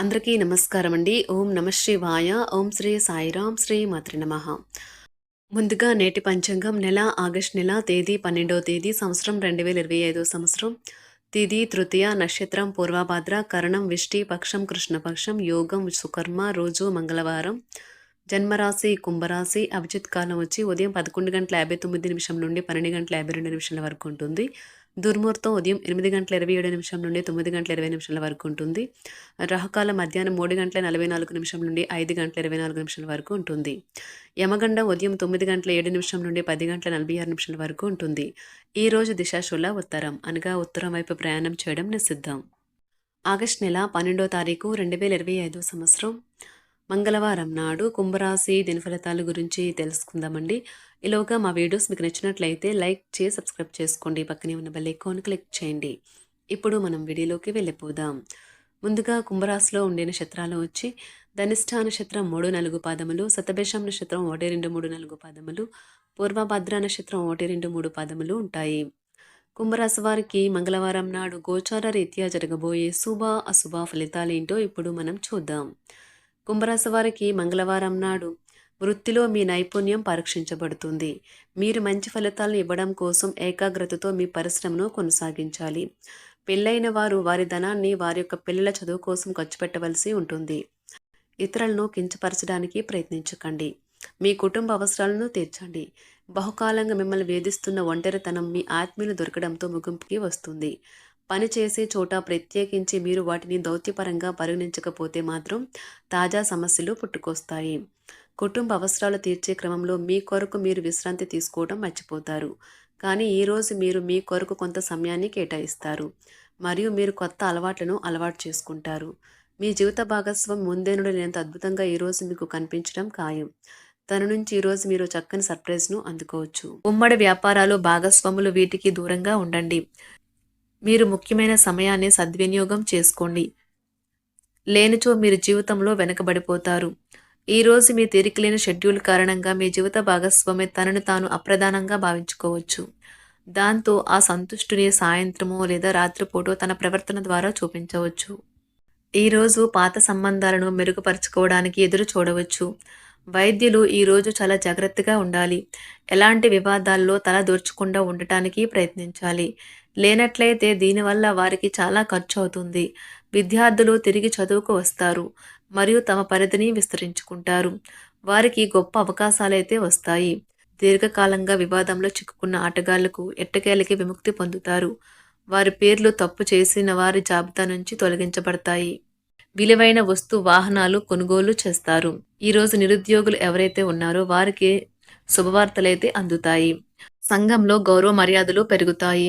అందరికీ నమస్కారం అండి ఓం నమ శివాయ. ఓం శ్రీ సాయిరాం శ్రీ మాతృ నమ. ముందుగా నేటి పంచాంగం నెల ఆగస్ట్ నెల తేదీ పన్నెండవ తేదీ సంవత్సరం రెండు వేల ఇరవై ఐదో సంవత్సరం. తిథి తృతీయ నక్షత్రం పూర్వభాద్ర కరణం విష్టి పక్షం కృష్ణపక్షం యోగం సుకర్మ రోజు మంగళవారం. జన్మరాశి కుంభరాశి అభిజిత్ కాలం వచ్చి ఉదయం పదకొండు గంటల యాభై తొమ్మిది నిమిషం నుండి పన్నెండు గంటల యాభై రెండు నిమిషాల వరకు ఉంటుంది. దుర్ముహూర్తం ఉదయం ఎనిమిది గంటల ఇరవై ఏడు నిమిషం నుండి తొమ్మిది గంటల ఇరవై నిమిషాల వరకు ఉంటుంది. రాహుకాలం మధ్యాహ్నం మూడు గంటల నలభై నాలుగు నిమిషం నుండి ఐదు గంటల ఇరవై నాలుగు నిమిషాల వరకు ఉంటుంది. యమగండం ఉదయం తొమ్మిది గంటల ఏడు నిమిషం నుండి పది గంటల నలభై ఆరు నిమిషాల వరకు ఉంటుంది. ఈ రోజు దిశాశుల ఉత్తరం. అనగా ఉత్తరం వైపు ప్రయాణం చేయడం నిషిద్ధం. ఆగస్ట్ నెల పన్నెండో తారీఖు రెండు వేల ఇరవై ఐదో సంవత్సరం. మంగళవారం నాడు కుంభరాశి దినఫలితాల గురించి తెలుసుకుందామండి. ఈలోగా మా వీడియోస్ మీకు నచ్చినట్లయితే లైక్ చేసి సబ్స్క్రైబ్ చేసుకోండి. పక్కనే ఉన్న బెల్ ఐకాన్ క్లిక్ చేయండి. ఇప్పుడు మనం వీడియోలోకి వెళ్ళిపోదాం. ముందుగా కుంభరాశిలో ఉండే నక్షత్రాలు వచ్చి ధనిష్ఠ నక్షత్రం మూడు నాలుగు పాదములు సతభేషం నక్షత్రం ఒకటి రెండు మూడు నాలుగు పాదములు పూర్వభద్ర నక్షత్రం ఒకటి రెండు మూడు పాదములు ఉంటాయి. కుంభరాశి వారికి మంగళవారం నాడు గోచార రీత్యా జరగబోయే శుభ అశుభ ఫలితాలేంటో ఇప్పుడు మనం చూద్దాం. కుంభరాశి వారికి మంగళవారం నాడు వృత్తిలో మీ నైపుణ్యం పరీక్షించబడుతుంది. మీరు మంచి ఫలితాలను ఇవ్వడం కోసం ఏకాగ్రతతో మీ పరిశ్రమను కొనసాగించాలి. పెళ్ళైన వారు వారి ధనాన్ని వారి యొక్క పిల్లల చదువు కోసం ఖర్చు పెట్టవలసి ఉంటుంది. ఇతరులను కించపరచడానికి ప్రయత్నించకండి. మీ కుటుంబ అవసరాలను తీర్చండి. బహుకాలంగా మిమ్మల్ని వేధిస్తున్న ఒంటరితనం మీ ఆత్మీయులు దొరకడంతో ముగింపుకి వస్తుంది. పని చేసే చోట ప్రత్యేకించి మీరు వాటిని దౌత్యపరంగా పరిగణించకపోతే మాత్రం తాజా సమస్యలు పుట్టుకొస్తాయి. కుటుంబ అవసరాలు తీర్చే క్రమంలో మీ కొరకు మీరు విశ్రాంతి తీసుకోవడం మర్చిపోతారు. కానీ ఈరోజు మీరు మీ కొరకు కొంత సమయాన్ని కేటాయిస్తారు. మరియు మీరు కొత్త అలవాట్లను అలవాటు చేసుకుంటారు. మీ జీవిత భాగస్వామి ముందేనుడు లేనంత అద్భుతంగా ఈరోజు మీకు కనిపించడం ఖాయం. తన నుంచి ఈరోజు మీరు చక్కని సర్ప్రైజ్ను అందుకోవచ్చు. ఉమ్మడి వ్యాపారాలు భాగస్వాములు వీటికి దూరంగా ఉండండి. మీరు ముఖ్యమైన సమయాన్ని సద్వినియోగం చేసుకోండి. లేనిచో మీరు జీవితంలో వెనకబడిపోతారు. ఈరోజు మీ తీరికలేని షెడ్యూల్ కారణంగా మీ జీవిత భాగస్వామి తనను తాను అప్రధానంగా భావించుకోవచ్చు. దాంతో ఆ సంతుష్టుని సాయంత్రమో లేదా రాత్రిపూటో తన ప్రవర్తన ద్వారా చూపించవచ్చు. ఈరోజు పాత సంబంధాలను మెరుగుపరుచుకోవడానికి ఎదురు చూడవచ్చు. వైద్యులు ఈరోజు చాలా జాగ్రత్తగా ఉండాలి. ఎలాంటి వివాదాల్లో తల దోర్చకుండా ఉండటానికి ప్రయత్నించాలి. లేనట్లయితే దీనివల్ల వారికి చాలా ఖర్చు అవుతుంది విద్యార్థులు తిరిగి చదువుకు వస్తారు మరియు తమ పరిధిని విస్తరించుకుంటారు. వారికి గొప్ప అవకాశాలైతే వస్తాయి. దీర్ఘకాలంగా వివాదంలో చిక్కుకున్న ఆటగాళ్ళకు ఎట్టకేలకి విముక్తి పొందుతారు. వారి పేర్లు తప్పు చేసిన వారి జాబితా నుంచి తొలగించబడతాయి. విలువైన వస్తు వాహనాలు కొనుగోలు చేస్తారు. ఈరోజు నిరుద్యోగులు ఎవరైతే ఉన్నారో వారికి శుభవార్తలైతే అందుతాయి. సంఘంలో గౌరవ మర్యాదలు పెరుగుతాయి.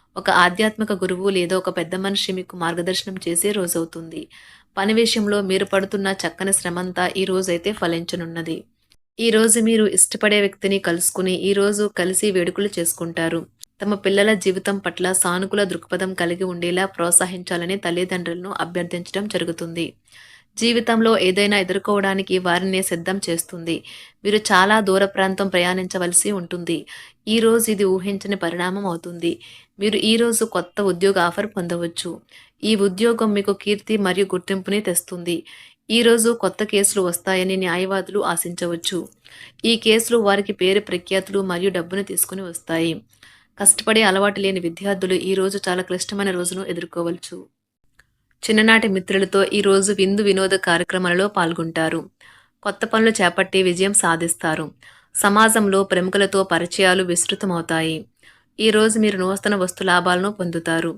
ఒక ఆధ్యాత్మిక గురువు లేదా ఒక పెద్ద మనిషి మీకు మార్గదర్శనం చేసే రోజవుతుంది. పని విషయంలో మీరు పడుతున్న చక్కని శ్రమంతా ఈ రోజైతే ఫలించనున్నది. ఈ రోజు మీరు ఇష్టపడే వ్యక్తిని కలుసుకుని ఈ రోజు కలిసి వేడుకలు చేసుకుంటారు. తమ పిల్లల జీవితం పట్ల సానుకూల దృక్పథం కలిగి ఉండేలా ప్రోత్సహించాలని తల్లిదండ్రులను అభ్యర్థించడం జరుగుతుంది. జీవితంలో ఏదైనా ఎదుర్కోవడానికి వారిని సిద్ధం చేస్తుంది. మీరు చాలా దూర ప్రాంతం ప్రయాణించవలసి ఉంటుంది. ఈ రోజు ఇది ఊహించని పరిణామం అవుతుంది. మీరు ఈ రోజు కొత్త ఉద్యోగ ఆఫర్ పొందవచ్చు. ఈ ఉద్యోగం మీకు కీర్తి మరియు గుర్తింపుని తెస్తుంది. ఈ రోజు కొత్త కేసులు వస్తాయని న్యాయవాదులు ఆశించవచ్చు. ఈ కేసులు వారికి పేరు ప్రఖ్యాతులు మరియు డబ్బును తీసుకుని వస్తాయి. కష్టపడే అలవాటు లేని విద్యార్థులు ఈ రోజు చాలా క్లిష్టమైన రోజును ఎదుర్కోవచ్చు. చిన్ననాటి మిత్రులతో ఈరోజు విందు వినోద కార్యక్రమాలలో పాల్గొంటారు. కొత్త పనులు చేపట్టి విజయం సాధిస్తారు. సమాజంలో ప్రముఖులతో పరిచయాలు విస్తృతమవుతాయి. ఈ రోజు మీరు నూతన వస్తు లాభాలను పొందుతారు.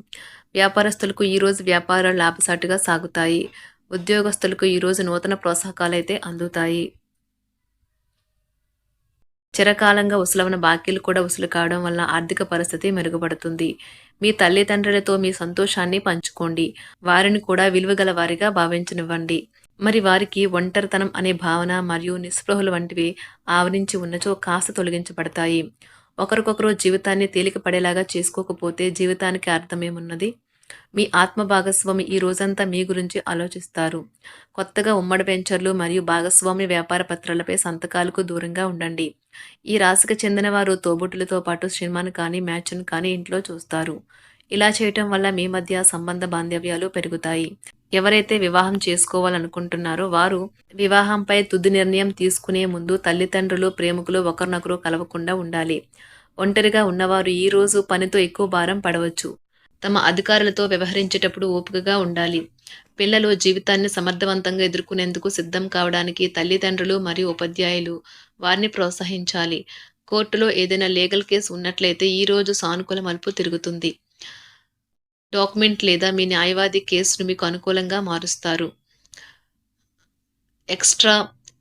వ్యాపారస్తులకు ఈ రోజు వ్యాపారాలు లాభసాటిగా సాగుతాయి. ఉద్యోగస్తులకు ఈరోజు నూతన ప్రోత్సాహకాలు అయితే అందుతాయి. చిరకాలంగా ఉసలవన బాకీలు కూడా ఉసులు కావడం వల్ల ఆర్థిక పరిస్థితి మెరుగుపడుతుంది. మీ తల్లిదండ్రులతో మీ సంతోషాన్ని పంచుకోండి. వారిని కూడా విలువగల వారిగా భావించనివ్వండి. మరి వారికి ఒంటరితనం అనే భావన మరియు నిస్పృహలు వంటివి ఆవరించి ఉన్నచో కాస్త తొలగించబడతాయి. ఒకరికొకరు జీవితాన్ని తేలిక పడేలాగా చేసుకోకపోతే జీవితానికి అర్థమేమున్నది? మీ ఆత్మ భాగస్వామి ఈ రోజంతా మీ గురించి ఆలోచిస్తారు. కొత్తగా ఉమ్మడి వెంచర్లు మరియు భాగస్వామి వ్యాపార పత్రాలపై సంతకాలకు దూరంగా ఉండండి. ఈ రాశికి చెందిన వారు తోబుట్టులతో పాటు సినిమాను కానీ మ్యాచ్ను కానీ ఇంట్లో చూస్తారు. ఇలా చేయటం వల్ల మీ మధ్య సంబంధ బాంధవ్యాలు పెరుగుతాయి. ఎవరైతే వివాహం చేసుకోవాలనుకుంటున్నారో వారు వివాహంపై తుది నిర్ణయం తీసుకునే ముందు తల్లిదండ్రులు ప్రేమికులు ఒకరినొకరు కలవకుండా ఉండాలి. ఒంటరిగా ఉన్నవారు ఈ రోజు పనితో ఎక్కువ భారం పడవచ్చు. తమ అధికారులతో వ్యవహరించేటప్పుడు ఓపికగా ఉండాలి. పిల్లలు జీవితాన్ని సమర్థవంతంగా ఎదుర్కొనేందుకు సిద్ధం కావడానికి తల్లిదండ్రులు మరియు ఉపాధ్యాయులు వారిని ప్రోత్సహించాలి. కోర్టులో ఏదైనా లీగల్ కేసు ఉన్నట్లయితే ఈ రోజు సానుకూల మలుపు తిరుగుతుంది. డాక్యుమెంట్ లేదా మీ న్యాయవాది కేసును మీకు అనుకూలంగా మారుస్తారు. ఎక్స్ట్రా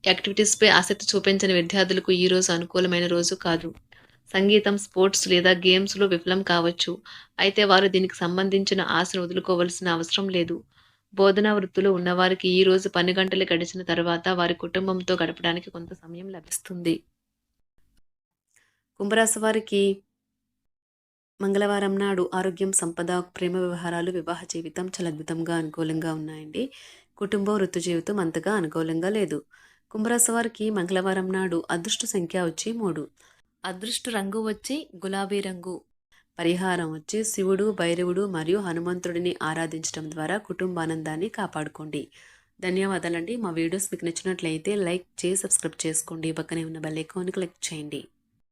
యాక్టివిటీస్పై ఆసక్తి చూపించని విద్యార్థులకు ఈ రోజు అనుకూలమైన రోజు కాదు. సంగీతం స్పోర్ట్స్ లేదా గేమ్స్లో విఫలం కావచ్చు. అయితే వారు దీనికి సంబంధించిన ఆశను వదులుకోవలసిన అవసరం లేదు. బోధనా వృత్తిలో ఉన్నవారికి ఈ రోజు పని గంటలు గడిచిన తర్వాత వారి కుటుంబంతో గడపడానికి కొంత సమయం లభిస్తుంది. కుంభరాశి వారికి మంగళవారం నాడు ఆరోగ్యం సంపద ప్రేమ వ్యవహారాలు వివాహ జీవితం చాలా అద్భుతంగా అనుకూలంగా ఉన్నాయండి. కుటుంబం వృత్తి జీవితం అంతగా అనుకూలంగా లేదు. కుంభరాశి వారికి మంగళవారం నాడు అదృష్ట సంఖ్య వచ్చి మూడు. అదృష్ట రంగు వచ్చి గులాబీ రంగు పరిహారం వచ్చి శివుడు భైరవుడు మరియు హనుమంతుడిని ఆరాధించడం ద్వారా కుటుంబానందాన్ని కాపాడుకోండి. ధన్యవాదాలండి. మా వీడియోస్ మీకు నచ్చినట్లయితే లైక్ చేసి సబ్స్క్రైబ్ చేసుకోండి. పక్కనే ఉన్న బెల్ ఐకాన్ క్లిక్ చేయండి.